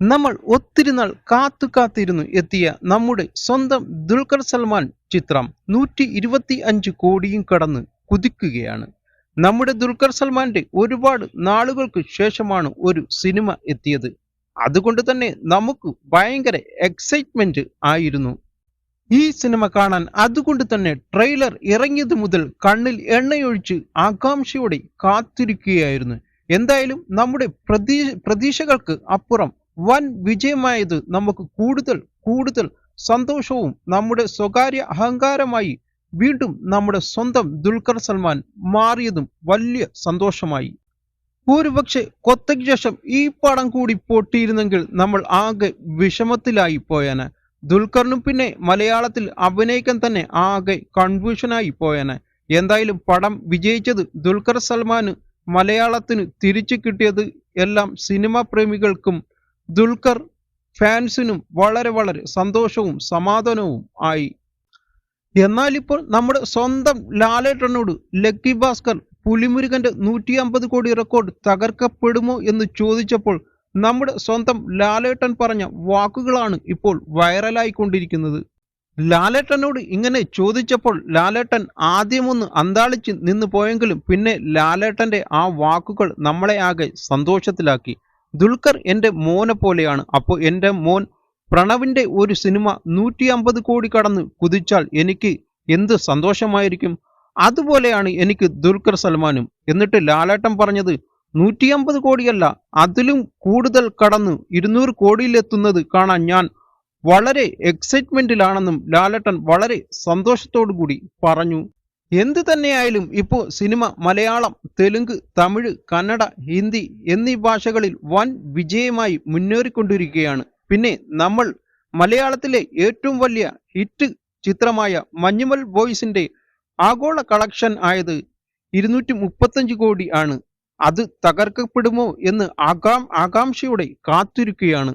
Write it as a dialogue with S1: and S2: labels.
S1: നമ്മൾ ഒത്തിരി നാൾ കാത്തു കാത്തിരുന്നു എത്തിയ നമ്മുടെ സ്വന്തം ദുൽഖർ സൽമാൻ ചിത്രം നൂറ്റി ഇരുപത്തി അഞ്ച് കോടിയും കടന്ന് കുതിക്കുകയാണ്. നമ്മുടെ ദുൽഖർ സൽമാന്റെ ഒരുപാട് നാളുകൾക്ക് ശേഷമാണ് ഒരു സിനിമ എത്തിയത്. അതുകൊണ്ട് തന്നെ നമുക്ക് ഭയങ്കര എക്സൈറ്റ്മെന്റ് ആയിരുന്നു. ഈ സിനിമ കാണാൻ അതുകൊണ്ട് തന്നെ ട്രെയിലർ ഇറങ്ങിയത് മുതൽ കണ്ണിൽ എണ്ണയൊഴിച്ച് ആകാംക്ഷയോടെ കാത്തിരിക്കുകയായിരുന്നു. എന്തായാലും നമ്മുടെ പ്രതീ പ്രതീക്ഷകൾക്ക് അപ്പുറം വൻ വിജയമായത് നമുക്ക് കൂടുതൽ കൂടുതൽ സന്തോഷവും നമ്മുടെ സ്വകാര്യ അഹങ്കാരമായി വീണ്ടും നമ്മുടെ സ്വന്തം ദുൽഖർ സൽമാൻ മാറിയതും വലിയ സന്തോഷമായി. ഒരുപക്ഷെ കൊത്തയ്ക്ക് ശേഷം ഈ പടം കൂടി പൊട്ടിയിരുന്നെങ്കിൽ നമ്മൾ ആകെ വിഷമത്തിലായി പോയേനെ. ദുൽഖറിനും പിന്നെ മലയാളത്തിൽ അഭിനയിക്കാൻ തന്നെ ആകെ കൺഫ്യൂഷനായി പോയേനെ. എന്തായാലും പടം വിജയിച്ചത് ദുൽഖർ സൽമാന് മലയാളത്തിന് തിരിച്ചു കിട്ടിയത് എല്ലാം സിനിമാ പ്രേമികൾക്കും ദുൽഖർ ഫാൻസിനും വളരെ വളരെ സന്തോഷവും സമാധാനവും ആയി. എന്നാൽ ഇപ്പോൾ നമ്മുടെ സ്വന്തം ലാലേട്ടനോട് ലക്കി ഭാസ്കർ പുലിമുരുകന്റെ നൂറ്റി അമ്പത് കോടി റെക്കോർഡ് തകർക്കപ്പെടുമോ എന്ന് ചോദിച്ചപ്പോൾ നമ്മുടെ സ്വന്തം ലാലേട്ടൻ പറഞ്ഞ വാക്കുകളാണ് ഇപ്പോൾ വൈറലായിക്കൊണ്ടിരിക്കുന്നത്. ലാലേട്ടനോട് ഇങ്ങനെ ചോദിച്ചപ്പോൾ ലാലേട്ടൻ ആദ്യമൊന്ന് അന്താളിച്ച് നിന്ന് പോയെങ്കിലും പിന്നെ ലാലേട്ടന്റെ ആ വാക്കുകൾ നമ്മളെ ആകെ സന്തോഷത്തിലാക്കി. ദുൽഖർ എന്റെ മോനെ പോലെയാണ്. അപ്പോൾ എന്റെ മോൻ പ്രണവിന്റെ ഒരു സിനിമ നൂറ്റി അമ്പത് കോടി കടന്ന് കുതിച്ചാൽ എനിക്ക് എന്ത് സന്തോഷമായിരിക്കും? അതുപോലെയാണ് എനിക്ക് ദുൽഖർ സൽമാനും. എന്നിട്ട് ലാലേട്ടൻ പറഞ്ഞത് നൂറ്റി അമ്പത് കോടിയല്ല അതിലും കൂടുതൽ കടന്ന് ഇരുന്നൂറ് കോടിയിലെത്തുന്നത് കാണാൻ ഞാൻ വളരെ എക്സൈറ്റ്മെന്റിലാണെന്നും ലാലേട്ടൻ വളരെ സന്തോഷത്തോടു കൂടി പറഞ്ഞു. എന്ത് തന്നെയായാലും ഇപ്പോൾ സിനിമ മലയാളം തെലുങ്ക് തമിഴ് കന്നഡ ഹിന്ദി എന്നീ ഭാഷകളിൽ വൻ വിജയമായി മുന്നേറിക്കൊണ്ടിരിക്കുകയാണ്. പിന്നെ നമ്മൾ മലയാളത്തിലെ ഏറ്റവും വലിയ ഹിറ്റ് ചിത്രമായ മഞ്ഞുമൽ ബോയ്സിന്റെ ആഗോള കളക്ഷൻ ആയത് ഇരുന്നൂറ്റി മുപ്പത്തഞ്ച് കോടി ആണ്. അത് തകർക്കപ്പെടുമോ എന്ന് ആകാം ആകാംക്ഷയോടെ കാത്തിരിക്കുകയാണ്.